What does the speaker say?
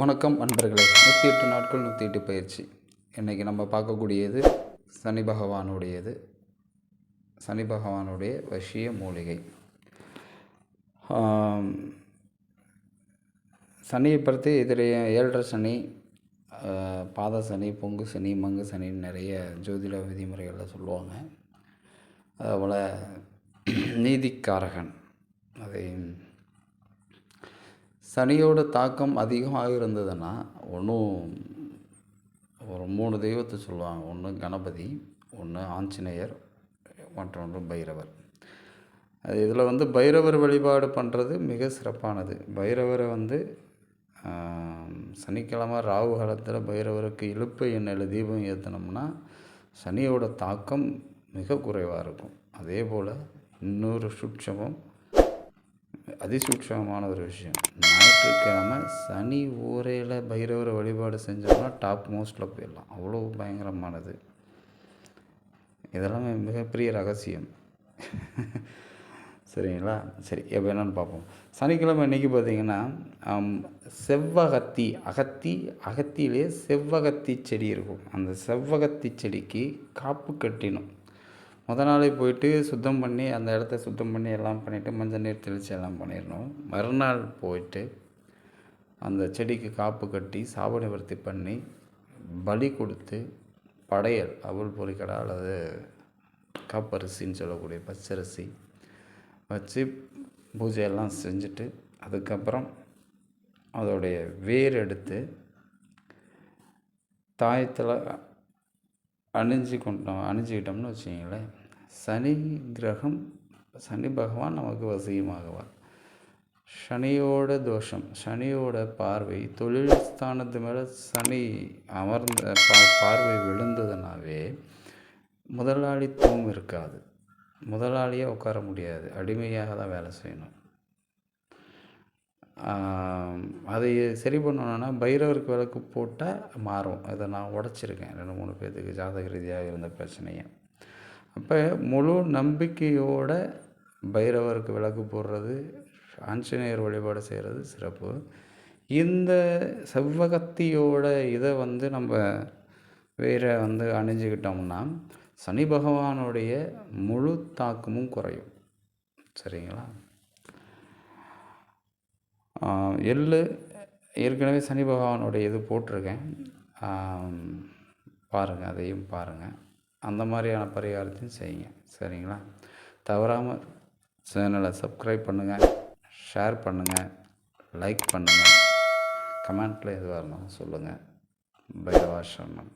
வணக்கம் நண்பர்களே. நூற்றி எட்டு நாட்கள் நூற்றி எட்டு பயிற்சி. இன்றைக்கி நம்ம பார்க்கக்கூடியது சனி பகவானுடையது. சனி பகவானுடைய வசிய மூலிகை. சனியை பற்றி இதில் ஏழரை சனி பாத சனி பொங்கு சனி மங்கு சனின்னு நிறைய ஜோதிட விதிமுறைகளில் சொல்லுவாங்க. அதுபோல் நீதிக்காரகன். அதை சனியோட தாக்கம் அதிகமாக இருந்ததுன்னா ஒன்றும் ஒரு மூணு தெய்வத்தை சொல்லுவாங்க. ஒன்று கணபதி ஒன்று ஆஞ்சநேயர் மற்றொன்று பைரவர். அது இதில் வந்து பைரவர் வழிபாடு பண்ணுறது மிக சிறப்பானது. பைரவரை வந்து சனிக்கிழமை ராகு காலத்தில் பைரவருக்கு இழுப்பு எண்ணெயில் தீபம் ஏற்றினோம்னா சனியோட தாக்கம் மிக குறைவாக இருக்கும். அதே போல் இன்னொரு சுட்சமம் அதிசூட்சமான ஒரு விஷயம். ஞாயிற்றுக்கிழமை சனி ஊரையில் பைரவரை வழிபாடு செஞ்சோம்னா டாப் மோஸ்ட்டில் போயிடலாம். அவ்வளோ பயங்கரமானது. இதெல்லாம் மிகப்பெரிய ரகசியம். சரிங்களா? சரி எப்போ என்னென்னு பார்ப்போம். சனிக்கிழமை இன்றைக்கி பார்த்தீங்கன்னா செவ்வகத்தி அகத்தி அகத்தியிலே செவ்வகத்தி செடி இருக்கும். அந்த செவ்வகத்தி செடிக்கு காப்பு கட்டினோம். முத நாளே போயிட்டு சுத்தம் பண்ணி அந்த இடத்த சுத்தம் பண்ணி எல்லாம் பண்ணிவிட்டு மஞ்சள் நீர் தெளித்து எல்லாம் பண்ணிடணும். மறுநாள் போயிட்டு அந்த செடிக்கு காப்பு கட்டி சாப நிவர்த்தி பண்ணி பலி கொடுத்து படையல் அவள் பொறிக்கடா அல்லது காப்பரிசின்னு சொல்லக்கூடிய பச்சரிசி வச்சு பூஜையெல்லாம் செஞ்சுட்டு அதுக்கப்புறம் அதோடைய வேர் எடுத்து தாயத்தில் அணிஞ்சு கொண்டோம் அணிஞ்சிக்கிட்டோம்னு வச்சிங்களேன் சனி கிரகம் சனி பகவான் நமக்கு வசியமாகுவார். சனியோட தோஷம் சனியோட பார்வை தொழில் ஸ்தானத்து மேலே சனி அமர்ந்த பா பார்வை விழுந்ததுனாவே முதலாளித்துவம் இருக்காது. முதலாளியாக உட்கார முடியாது. அடிமையாக தான் வேலை செய்யணும். அதை சரி பண்ணணும்னா பைரவருக்கு விளக்கு போட்டால் மாறும். அதை நான் உடச்சிருக்கேன். ரெண்டு மூணு பேர்த்துக்கு ஜாதக ரீதியாக இருந்த பிரச்சனையை. அப்போ முழு நம்பிக்கையோட பைரவருக்கு விளக்கு போடுறது ஆஞ்சநேயர் வழிபாடு செய்கிறது சிறப்பு. இந்த செவ்வகத்தியோட இதை வந்து நம்ம வேற வந்து அணிஞ்சுக்கிட்டோம்னா சனி பகவானுடைய முழு தாக்கமும் குறையும். சரிங்களா? எள்ளு ஏற்கனவே சனி பகவானுடைய இது போட்டிருக்கேன். பாருங்கள் அதையும் பாருங்கள் அந்த மாதிரியான பரிகாரத்தையும் செய்யுங்க. சரிங்களா? தவறாமல் சேனலை சப்ஸ்கிரைப் பண்ணுங்கள் ஷேர் பண்ணுங்கள் லைக் பண்ணுங்கள் கமெண்ட்டில் எதுவாக இருந்தாலும் சொல்லுங்கள் பைரவாசிரமம்